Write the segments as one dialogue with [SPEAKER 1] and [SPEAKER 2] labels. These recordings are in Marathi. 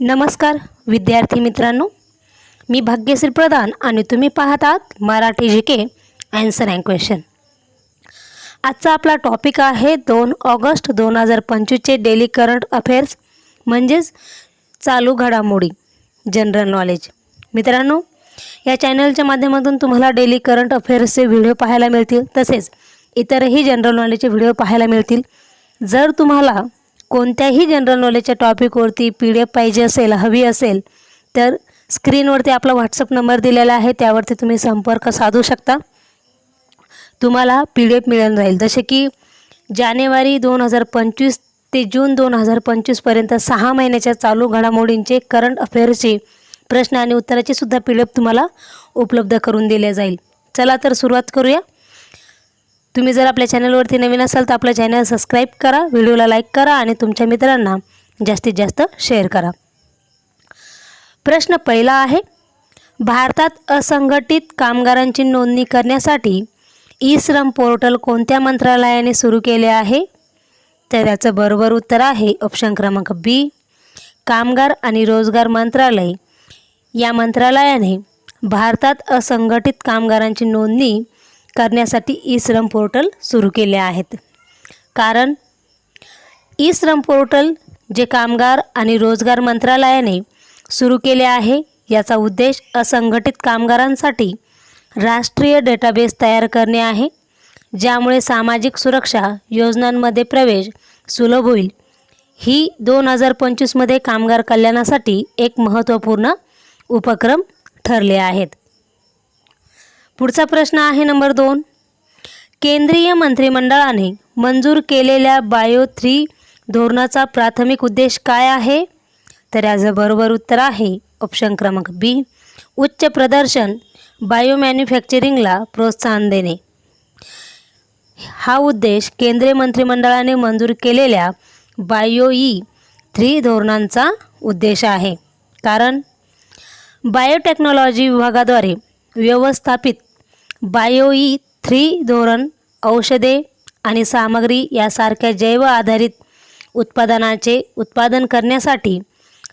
[SPEAKER 1] नमस्कार विद्यार्थी मित्रांनो. मी भाग्यश्री प्रधान आणि तुम्ही पाहत आहात Marathi G K answer and question आजचा आपला टॉपिक आहे दोन ऑगस्ट दोन हजार पंचवीसचे डेली करंट अफेअर्स म्हणजेच चालू घडामोडी जनरल नॉलेज मित्रांनो या चॅनलच्या माध्यमातून तुम्हाला डेली करंट अफेअर्सचे व्हिडिओ पाहायला मिळतील तसेच इतरही जनरल नॉलेजचे व्हिडिओ पाहायला मिळतील. जर तुम्हाला कोणत्याही जनरल नॉलेजच्या टॉपिकवरती पी डी एफ पाहिजे असेल हवी असेल तर स्क्रीनवरती आपला व्हॉट्सअप नंबर दिलेला आहे. त्यावरती तुम्ही संपर्क साधू शकता. तुम्हाला पी डी एफ मिळून राहील. जसे की जानेवारी दोन हजार पंचवीस ते जून दोन हजार पंचवीसपर्यंत सहा महिन्याच्या चालू घडामोडींचे करंट अफेअर्सचे प्रश्न आणि उत्तराचे सुद्धा पी डी एफ तुम्हाला उपलब्ध करून दिले जाईल. चला तर सुरुवात करूया. तुम्ही जर आपल्या चॅनलवरती नवीन असाल तर आपलं चॅनल सबस्क्राईब करा व्हिडिओला लाईक करा आणि तुमच्या मित्रांना जास्तीत जास्त शेअर करा. प्रश्न पहिला आहे भारतात असंघटित कामगारांची नोंदणी करण्यासाठी ई श्रम पोर्टल कोणत्या मंत्रालयाने सुरू केले आहे? तर याचं बरोबर उत्तर आहे ऑप्शन क्रमांक बी कामगार आणि रोजगार मंत्रालय. या मंत्रालयाने भारतात असंघटित कामगारांची नोंदणी करण्यासाठी ई श्रम पोर्टल सुरू केले आहेत. कारण ई श्रम पोर्टल जे कामगार आणि रोजगार मंत्रालयाने सुरू केले आहे याचा उद्देश असंघटित कामगारांसाठी राष्ट्रीय डेटाबेस तयार करणे आहे ज्यामुळे सामाजिक सुरक्षा योजनांमध्ये प्रवेश सुलभ होईल. ही दोन हजार पंचवीसमध्ये कामगार कल्याणासाठी एक महत्त्वपूर्ण उपक्रम ठरले आहेत. पुढचा प्रश्न आहे नंबर दोन. केंद्रीय मंत्रिमंडळाने मंजूर केलेल्या बायो थ्री धोरणाचा प्राथमिक उद्देश काय आहे? तर याचं बरोबर उत्तर आहे ऑप्शन क्रमांक बी. उच्च प्रदर्शन बायो मॅन्युफॅक्चरिंगला प्रोत्साहन देणे. हा उद्देश केंद्रीय मंत्रिमंडळाने मंजूर केलेल्या बायो ई थ्री धोरणांचा उद्देश आहे. कारण बायोटेक्नॉलॉजी विभागाद्वारे व्यवस्थापित बायोई थ्री धोरण औषधे आणि सामग्री यासारख्या जैव आधारित उत्पादनाचे उत्पादन करण्यासाठी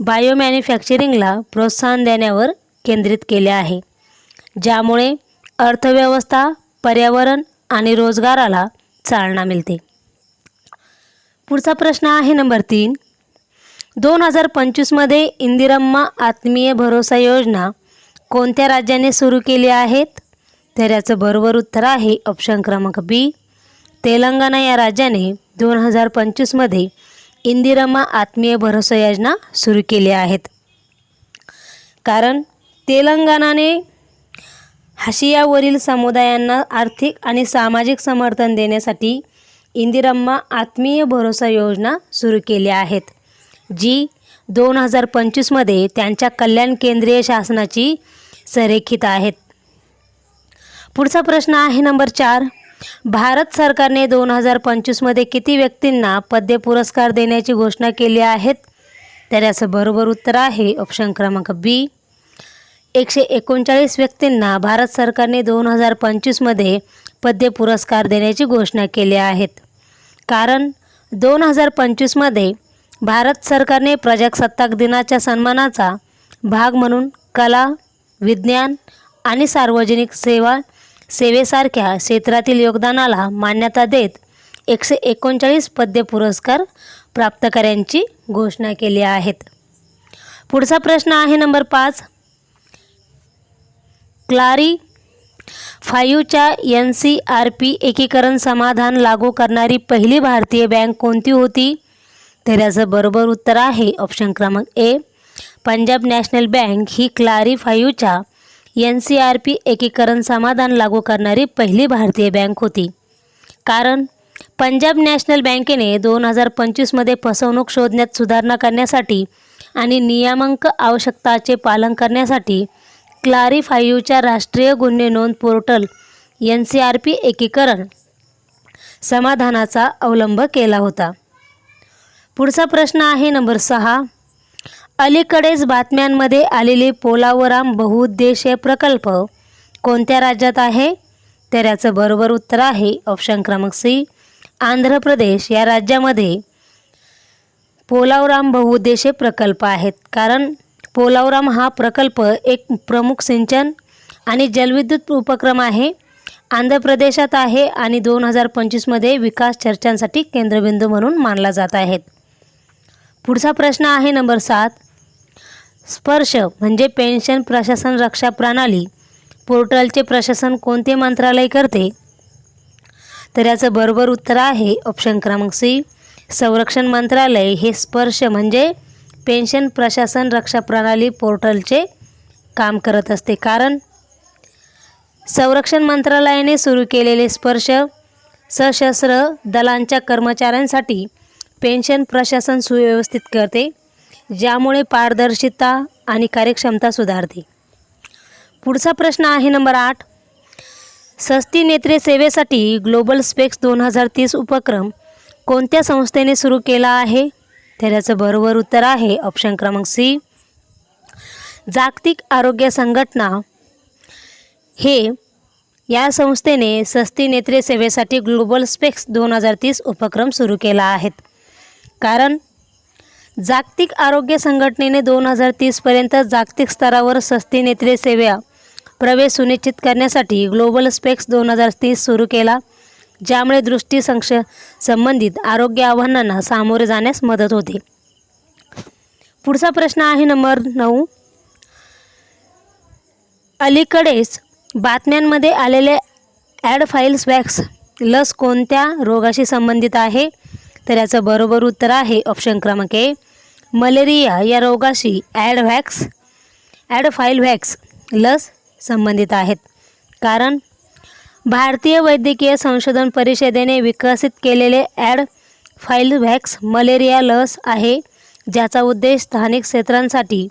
[SPEAKER 1] बायोमॅन्युफॅक्चरिंगला प्रोत्साहन देण्यावर केंद्रित केले आहे ज्यामुळे अर्थव्यवस्था पर्यावरण आणि रोजगाराला चालना मिळते. पुढचा प्रश्न आहे नंबर तीन. दोन हजार पंचवीसमध्ये इंदिरम्मा आत्मीय भरोसा योजना कोणत्या राज्याने सुरू केली आहेत? तर याचं बरोबर उत्तर आहे ऑप्शन क्रमांक बी तेलंगणा या राज्याने दोन हजार पंचवीसमध्ये इंदिरम्मा आत्मीय भरोसा योजना सुरू केल्या आहेत. कारण तेलंगणाने हाशियावरील समुदायांना आर्थिक आणि सामाजिक समर्थन देण्यासाठी इंदिरम्मा आत्मीय भरोसा योजना सुरू केल्या आहेत जी दोन हजार पंचवीसमध्ये त्यांच्या कल्याण केंद्रीय शासनाची संरेखित आहेत. पुढचा प्रश्न आहे नंबर चार. भारत सरकारने दोन हजार पंचवीसमध्ये किती व्यक्तींना पद्य पुरस्कार देण्याची घोषणा केली आहेत? तर याचं बरोबर उत्तर आहे ऑप्शन क्रमांक बी एकशे एकोणचाळीस व्यक्तींना भारत सरकारने दोन हजार पंचवीसमध्ये पद्य पुरस्कार देण्याची घोषणा केली आहेत. कारण दोन हजार पंचवीसमध्ये भारत सरकारने प्रजासत्ताक दिनाच्या सन्मानाचा भाग म्हणून कला विज्ञान आणि सार्वजनिक सेवा सेवेसारख्या क्षेत्रातील योगदानाला मान्यता देत एकशे एकोणचाळीस पद्य पुरस्कार प्राप्तकर्यांची घोषणा केली आहेत. पुढचा प्रश्न आहे नंबर पाच. क्लारी फायूच्या एन सी आर पी एकीकरण समाधान लागू करणारी पहिली भारतीय बँक कोणती होती? तर याचं बरोबर उत्तर आहे ऑप्शन क्रमांक ए. पंजाब नॅशनल बँक ही क्लारी फायूच्या एन सी आर पी एकीकरण समाधान लागू करणारी पहिली भारतीय बँक होती. कारण पंजाब नॅशनल बँकेने दोन हजार पंचवीसमध्ये फसवणूक शोधण्यात सुधारणा करण्यासाठी आणि नियामक आवश्यकताचे पालन करण्यासाठी क्लारीफायूच्या राष्ट्रीय गुन्हे नोंद portal N C R P एकीकरण समाधानाचा अवलंब केला होता. पुढचा प्रश्न आहे नंबर सहा. अलीकडेच बातम्यांमध्ये आलेले पोलावराम बहुउद्देशीय प्रकल्प कोणत्या राज्यात आहे? तर याचं बरोबर उत्तर आहे ऑप्शन क्रमांक सी आंध्र प्रदेश. या राज्यामध्ये पोलावराम बहुउद्देशीय प्रकल्प आहेत. कारण पोलावराम हा प्रकल्प एक प्रमुख सिंचन आणि जलविद्युत उपक्रम आहे. आंध्र प्रदेशात आहे आणि दोन हजार पंचवीसमध्ये विकास चर्चांसाठी केंद्रबिंदू म्हणून मानला जात आहेत. पुढचा प्रश्न आहे नंबर सात. स्पर्श म्हणजे पेन्शन प्रशासन रक्षा प्रणाली. पोर्टलचे प्रशासन कोणते मंत्रालय करते? तर याचं बरोबर उत्तर आहे ऑप्शन क्रमांक सी. संरक्षण मंत्रालय. हे स्पर्श म्हणजे पेन्शन प्रशासन रक्षा प्रणाली पोर्टलचे काम करत असते. कारण संरक्षण मंत्रालयाने सुरू केलेले स्पर्श सशस्त्र दलांच्या कर्मचाऱ्यांसाठी पेन्शन प्रशासन सुव्यवस्थित करते ज्यामुळे पारदर्शिता आणि कार्यक्षमता सुधारते. पुढचा प्रश्न आहे नंबर आठ. सस्ती नेत्रे सेवेसाठी ग्लोबल स्पेक्स दोन हजार तीस उपक्रम कोणत्या संस्थेने सुरू केला आहे? तर याचं बरोबर उत्तर आहे ऑप्शन क्रमांक सी. जागतिक आरोग्य संघटना. हे या संस्थेने सस्ती नेत्रे सेवेसाठी ग्लोबल स्पेक्स दोन हजार तीस उपक्रम सुरू केला आहेत. कारण जागतिक आरोग्य संघटनेने दोन हजार तीसपर्यंत जागतिक स्तरावर सस्ती नेत्रे सेवा प्रवेश सुनिश्चित करण्यासाठी ग्लोबल स्पेक्स दोन हजार तीस सुरू केला ज्यामुळे दृष्टी संक्ष संबंधित आरोग्य आव्हानांना सामोरे जाण्यास मदत होते. पुढचा प्रश्न आहे नंबर नऊ. अलीकडेच बातम्यांमध्ये आलेले ॲड फाईल्स वॅक्स लस कोणत्या रोगाशी संबंधित आहे? तर याचं बरोबर उत्तर आहे ऑप्शन क्रमांक ए. मलेरिया या रोगाशी ॲड ॲडफाईलव्हॅक्स ॲड फाईल व्हॅक्स लस संबंधित आहेत. कारण भारतीय वैद्यकीय संशोधन परिषदेने विकसित केलेले ॲड फाईलव्हॅक्स मलेरिया लस आहे ज्याचा उद्देश स्थानिक क्षेत्रांसाठी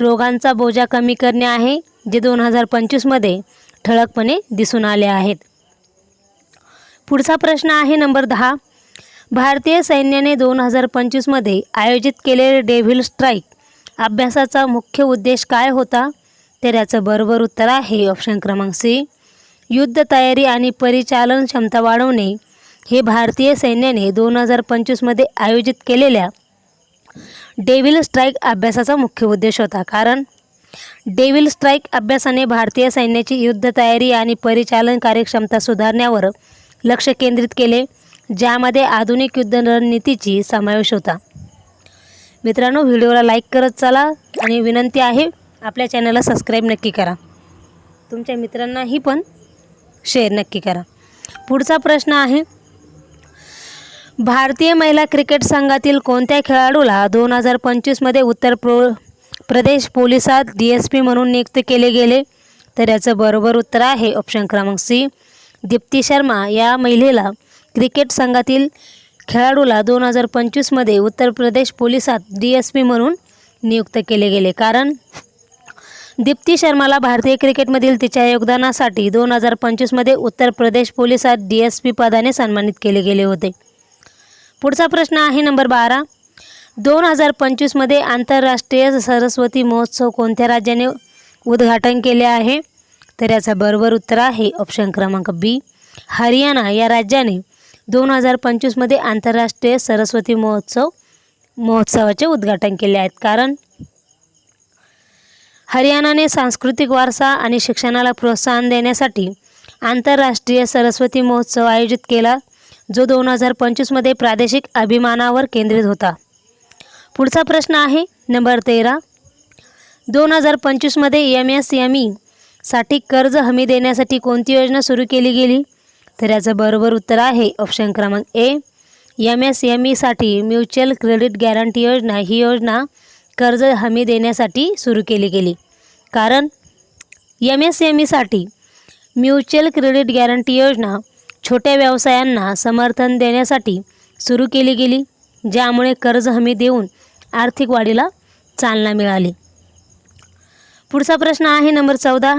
[SPEAKER 1] रोगांचा बोजा कमी करणे आहे जे दोन हजार पंचवीसमध्ये ठळकपणे दिसून आले आहेत. पुढचा प्रश्न आहे नंबर दहा. भारतीय सैन्याने दोन हजार पंचवीसमध्ये आयोजित केलेले डेव्हिल स्ट्राईक अभ्यासाचा मुख्य उद्देश काय होता? तर याचं बरोबर उत्तर आहे ऑप्शन क्रमांक सी. युद्ध तयारी आणि परिचालन क्षमता वाढवणे. हे भारतीय सैन्याने दोन हजार पंचवीसमध्ये आयोजित केलेल्या डेव्हिल स्ट्राईक अभ्यासाचा मुख्य उद्देश होता. कारण डेव्हिल स्ट्राईक अभ्यासाने भारतीय सैन्याची युद्ध तयारी आणि परिचालन कार्यक्षमता सुधारण्यावर लक्ष केंद्रित केले. ज्यामध्ये आधुनिक युद्ध रणनीतीची समावेश होता. मित्रांनो व्हिडिओला लाईक करत चला आणि विनंती आहे आपल्या चॅनलला सबस्क्राईब नक्की करा. तुमच्या मित्रांनाही पण शेअर नक्की करा. पुढचा प्रश्न आहे भारतीय महिला क्रिकेट संघातील कोणत्या खेळाडूला दोन हजार पंचवीसमध्ये उत्तर प्रो प्रदेश पोलिसात डी एस पी म्हणून नियुक्त केले गेले? तर याचं बरोबर उत्तर आहे ऑप्शन क्रमांक सी दीप्ती शर्मा. या महिलेला क्रिकेट संघातील खेळाडूला दोन हजार पंचवीसमध्ये उत्तर प्रदेश पोलिसात डी एस पी म्हणून नियुक्त केले गेले. कारण दीप्ती शर्माला भारतीय क्रिकेटमधील तिच्या योगदानासाठी दोन हजार पंचवीसमध्ये उत्तर प्रदेश पोलिसात डी एस पी पदाने सन्मानित केले गेले होते. पुढचा प्रश्न आहे नंबर बारा. दोन हजार पंचवीसमध्ये आंतरराष्ट्रीय सरस्वती महोत्सव कोणत्या राज्याने उद्घाटन केले आहे? तर याचं बरोबर उत्तर आहे ऑप्शन क्रमांक बी. हरियाणा या राज्याने दोन हजार पंचवीसमध्ये आंतरराष्ट्रीय सरस्वती महोत्सव महोत्सवाचे उद्घाटन केले आहेत. कारण हरियाणाने सांस्कृतिक वारसा आणि शिक्षणाला प्रोत्साहन देण्यासाठी आंतरराष्ट्रीय सरस्वती महोत्सव आयोजित केला जो दोन हजार पंचवीसमध्ये प्रादेशिक अभिमानावर केंद्रित होता. पुढचा प्रश्न आहे नंबर तेरा. दोन हजार पंचवीसमध्ये एम एस एम ईसाठी कर्ज हमी देण्यासाठी कोणती योजना सुरू केली गेली? तर याचं बरोबर उत्तर आहे ऑप्शन क्रमांक ए एम एस एम ईसाठी म्युच्युअल क्रेडिट गॅरंटी योजना ही योजना कर्ज हमी देण्यासाठी सुरू केली गेली. कारण एम एस एम ईसाठी म्युच्युअल क्रेडिट गॅरंटी योजना छोट्या व्यवसायांना समर्थन देण्यासाठी सुरू केली गेली ज्यामुळे कर्ज हमी देऊन आर्थिक वाढीला चालना मिळाली. पुढचा प्रश्न आहे नंबर चौदा.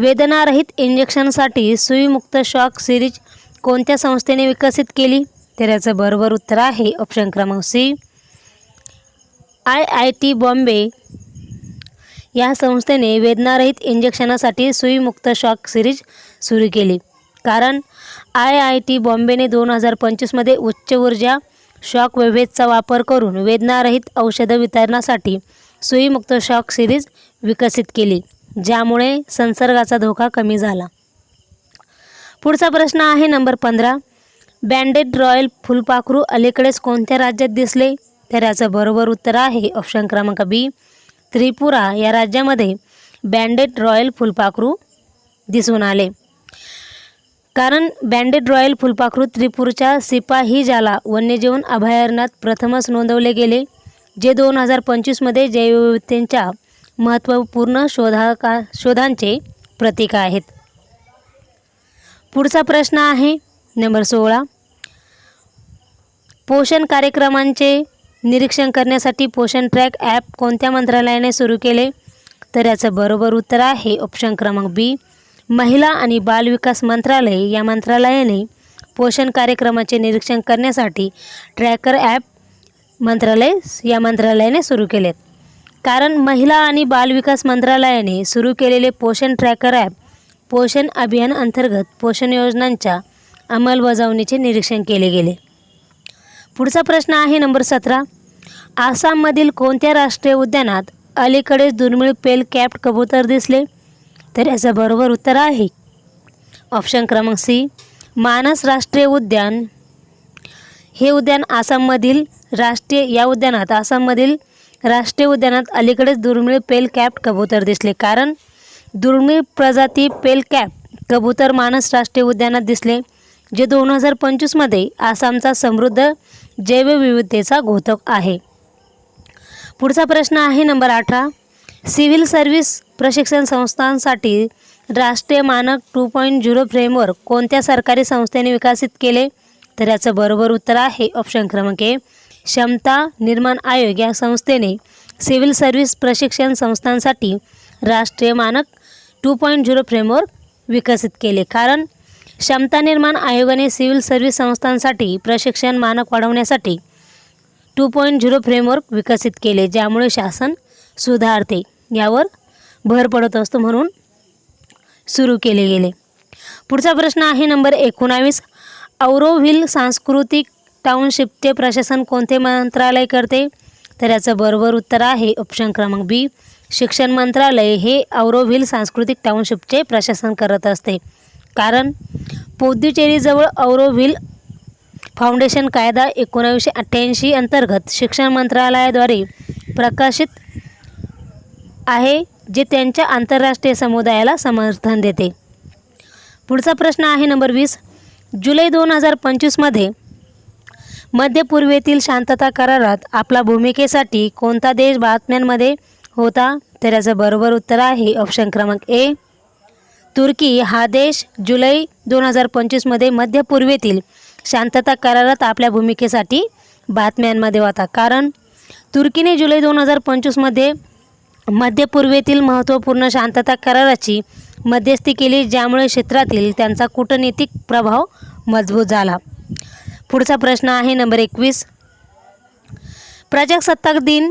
[SPEAKER 1] वेदनारहित इंजेक्शनसाठी सुईमुक्त शॉक सिरीज कोणत्या संस्थेने विकसित केली? तर याचं बरोबर उत्तर आहे ऑप्शन क्रमांक C. I I T Bombay या संस्थेने वेदनारहित इंजेक्शनासाठी सुईमुक्त शॉक सिरीज सुरू केली. कारण आय आय टी बॉम्बेने दोन हजार पंचवीसमध्ये उच्च ऊर्जा शॉक वेव्हेजचा वापर करून वेदनारहित औषधं वितरणासाठी सुईमुक्त शॉक सिरीज विकसित केली. ज्यामुळे संसर्गाचा धोका कमी झाला. पुढचा प्रश्न आहे नंबर पंधरा. बँडेड रॉयल फुलपाखरू अलीकडेच कोणत्या राज्यात दिसले? तर याचं बरोबर उत्तर आहे ऑप्शन क्रमांक बी. त्रिपुरा या राज्यामध्ये बँडेड रॉयल फुलपाखरू दिसून आले. कारण बँडेड रॉयल फुलपाखरू त्रिपूरच्या सिपाही जाला वन्यजीवन अभयारण्यात प्रथमच नोंदवले गेले जे दोन हजार पंचवीसमध्ये जैवविविधतेच्या महत्त्वपूर्ण शोधा का शोधांचे प्रतीक आहेत. पुढचा प्रश्न आहे नंबर सोळा. पोषण कार्यक्रमांचे निरीक्षण करण्यासाठी पोषण ट्रॅक ॲप कोणत्या मंत्रालयाने सुरू केले? तर याचं बरोबर उत्तर आहे ऑप्शन क्रमांक बी. महिला आणि बालविकास मंत्रालय या मंत्रालयाने पोषण कार्यक्रमाचे निरीक्षण करण्यासाठी ट्रॅकर ॲप मंत्रालय या मंत्रालयाने सुरू केलेत. कारण महिला आणि बालविकास मंत्रालयाने सुरू केलेले पोषण ट्रॅकर ॲप पोषण अभियान अंतर्गत पोषण योजनांच्या अंमलबजावणीचे निरीक्षण केले गेले. पुढचा प्रश्न आहे नंबर सतरा. आसाममधील कोणत्या राष्ट्रीय उद्यानात अलीकडेच दुर्मिळ पेल कॅप्ट कबूतर दिसले? तर याचं बरोबर उत्तर आहे. ऑप्शन क्रमांक सी मानस राष्ट्रीय उद्यान. हे उद्यान आसाममधील राष्ट्रीय या उद्यानात आसाममधील राष्ट्रीय उद्यानात अलीकडेच दुर्मिळ पेल कॅप कबूतर दिसले. कारण दुर्मिळ प्रजाती पेल कॅप कबूतर मानस राष्ट्रीय उद्यानात दिसले जे दोन हजार पंचवीसमध्ये आसामचा समृद्ध जैवविविधतेचा घोतक आहे. पुढचा प्रश्न आहे नंबर अठरा. सिव्हिल सर्व्हिस प्रशिक्षण संस्थांसाठी राष्ट्रीय मानक टू पॉईंट झिरो फ्रेमवर्क कोणत्या सरकारी संस्थेने विकसित केले? तर याचं बरोबर उत्तर आहे ऑप्शन क्रमांक ए क्षमता निर्माण आयोग या संस्थेने सिव्हिल सर्व्हिस प्रशिक्षण संस्थांसाठी राष्ट्रीय मानक टू पॉईंट झिरो फ्रेमवर्क विकसित केले. कारण क्षमता निर्माण आयोगाने सिव्हिल सर्व्हिस संस्थांसाठी प्रशिक्षण मानक वाढवण्यासाठी टू पॉईंट झिरो फ्रेमवर्क विकसित केले ज्यामुळे शासन सुधारते. यावर भर पडत असतो म्हणून सुरू केले गेले. पुढचा प्रश्न आहे नंबर एकोणावीस. औरोव्हिल सांस्कृतिक टाउनशिपचे प्रशासन कोणते मंत्रालय करते? तर याचं बरोबर उत्तर आहे ऑप्शन क्रमांक बी शिक्षण मंत्रालय हे औरोव्हिल सांस्कृतिक टाउनशिपचे प्रशासन करत असते. कारण पुद्दुचेरीजवळ औरोव्हिल फाउंडेशन कायदा एकोणावीसशे अठ्ठ्याऐंशी अंतर्गत शिक्षण मंत्रालयाद्वारे प्रकाशित आहे जे त्यांच्या आंतरराष्ट्रीय समुदायाला समर्थन देते. पुढचा प्रश्न आहे नंबर वीस. जुलै दोन हजार पंचवीसमध्ये मध्य पूर्वेतील शांतता करारात आपला भूमिकेसाठी कोणता देश बातम्यांमध्ये होता? तर याचं बरोबर उत्तर आहे ऑप्शन क्रमांक ए तुर्की हा देश जुलै दोन हजार पंचवीसमध्ये मध्य पूर्वेतील शांतता करारात आपल्या भूमिकेसाठी बातम्यांमध्ये होता. कारण तुर्कीने जुलै दोन हजार पंचवीसमध्ये मध्य पूर्वेतील महत्त्वपूर्ण शांतता कराराची मध्यस्थी केली ज्यामुळे क्षेत्रातील त्यांचा कूटनीतिक प्रभाव मजबूत झाला. पुढचा प्रश्न आहे नंबर एकवीस. प्रजासत्ताक दिन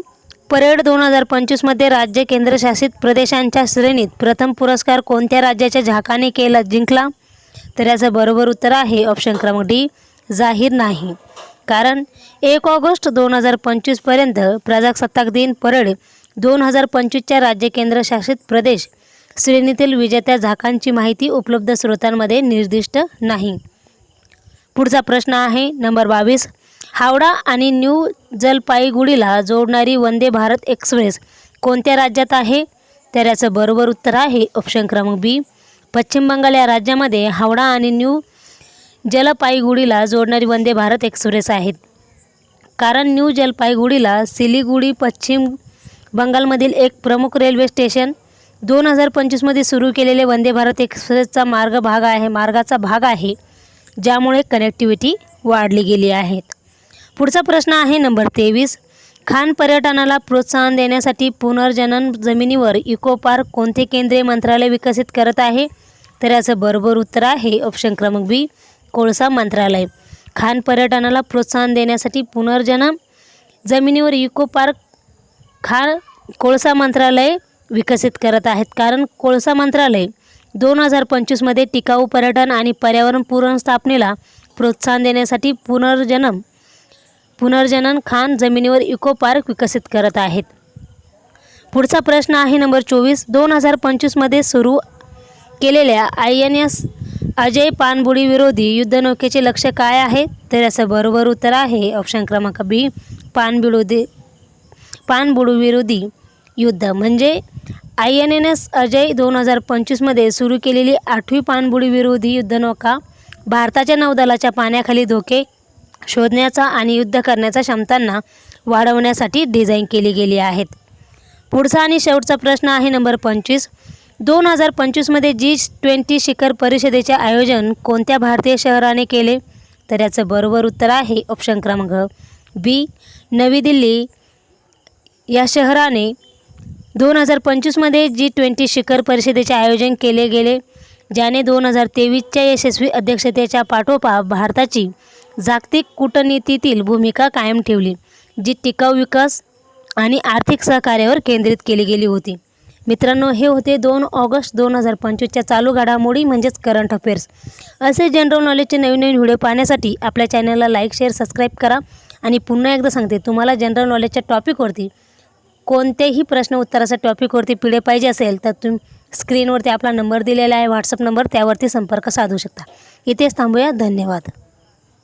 [SPEAKER 1] परेड दोन हजार पंचवीसमध्ये राज्य केंद्रशासित प्रदेशांच्या श्रेणीत प्रथम पुरस्कार कोणत्या राज्याच्या झाकाने केला जिंकला? तर याचं बरोबर उत्तर आहे ऑप्शन क्रमांक डी जाहीर नाही. कारण एक ऑगस्ट दोन हजार पंचवीसपर्यंत प्रजासत्ताक दिन परेड दोन हजार पंचवीसच्या राज्य केंद्रशासित प्रदेश श्रेणीतील विजेत्या झाकांची माहिती उपलब्ध स्रोतांमध्ये निर्दिष्ट नाही. पुढचा प्रश्न आहे नंबर बावीस. हावडा आणि न्यू जलपाईगुडीला जोडणारी वंदे भारत एक्सप्रेस कोणत्या राज्यात आहे? तर याचं बरोबर उत्तर आहे ऑप्शन क्रमांक बी. पश्चिम बंगाल या राज्यामध्ये हावडा आणि न्यू जलपाईगुडीला जोडणारी वंदे भारत एक्सप्रेस आहेत. कारण न्यू जलपाईगुडीला सिलीगुडी पश्चिम बंगालमधील एक प्रमुख रेल्वे स्टेशन दोन हजार पंचवीसमध्ये सुरू केलेले वंदे भारत एक्सप्रेसचा मार्ग भाग आहे मार्गाचा भाग आहे. ज्यामुळे कनेक्टिव्हिटी वाढली गेली आहेत. पुढचा प्रश्न आहे नंबर तेवीस. खान पर्यटनाला प्रोत्साहन देण्यासाठी पुनर्जनन जमिनीवर इको पार्क कोणते केंद्रीय मंत्रालय विकसित करत आहे? तर याचं बरोबर उत्तर आहे ऑप्शन क्रमांक बी कोळसा मंत्रालय. खान पर्यटनाला प्रोत्साहन देण्यासाठी पुनर्जनन जमिनीवर इको पार्क खान कोळसा मंत्रालय विकसित करत आहेत. कारण कोळसा मंत्रालय दोन हजार पंचवीसमध्ये टिकाऊ पर्यटन आणि पर्यावरण पुनर्स्थापनेला प्रोत्साहन देण्यासाठी पुनर्जनम पुनर्जनन खान जमिनीवर इको पार्क विकसित करत आहेत. पुढचा प्रश्न आहे नंबर चोवीस. दोन हजार पंचवीसमध्ये सुरू केलेल्या आय एन एस अजय पाणबुडी विरोधी युद्धनौकेचे लक्ष काय आहे? तर याचं बरोबर उत्तर आहे ऑप्शन क्रमांक बी पाणबिडोदी पाणबुडू विरोधी युद्ध. म्हणजे I N N S Ajay दोन हजार पंचवीसमध्ये सुरू केलेली आठवी पाणबुडी विरोधी युद्धनौका भारताच्या नौदलाच्या पाण्याखाली धोके शोधण्याचा आणि युद्ध करण्याच्या क्षमतांना वाढवण्यासाठी डिझाईन केली गेली आहेत. पुढचा आणि शेवटचा प्रश्न आहे नंबर पंचवीस. दोन हजार पंचवीसमध्ये जी ट्वेंटी शिखर परिषदेचे आयोजन कोणत्या भारतीय शहराने केले? तर याचं बरोबर उत्तर आहे ऑप्शन क्रमांक बी नवी दिल्ली. या शहराने दोन हजार पंचवीसमध्ये जी ट्वेंटी शिखर परिषदेचे आयोजन केले गेले ज्याने दोन हजार तेवीसच्या यशस्वी अध्यक्षतेच्या पाठोपाठ भारताची जागतिक कूटनीतीतील भूमिका कायम ठेवली जी टिकाऊ विकास आणि आर्थिक सहकार्यावर केंद्रित केली गेली होती. मित्रांनो हे होते दोन ऑगस्ट दोन हजार पंचवीसच्या चालू घडामोडी म्हणजेच करंट अफेअर्स. असे जनरल नॉलेजचे नवीन नवीन व्हिडिओ पाहण्यासाठी आपल्या चॅनलला लाईक शेअर सबस्क्राईब करा. आणि पुन्हा एकदा सांगते तुम्हाला जनरल नॉलेजच्या टॉपिकवरती कोणत्याही प्रश्न उत्तराच्या टॉपिकवरती पिढे पाहिजे असेल तर तुम्ही स्क्रीनवरती आपला नंबर दिलेला आहे व्हॉट्सअप नंबर त्यावरती संपर्क साधू शकता. इथेच थांबूया. धन्यवाद.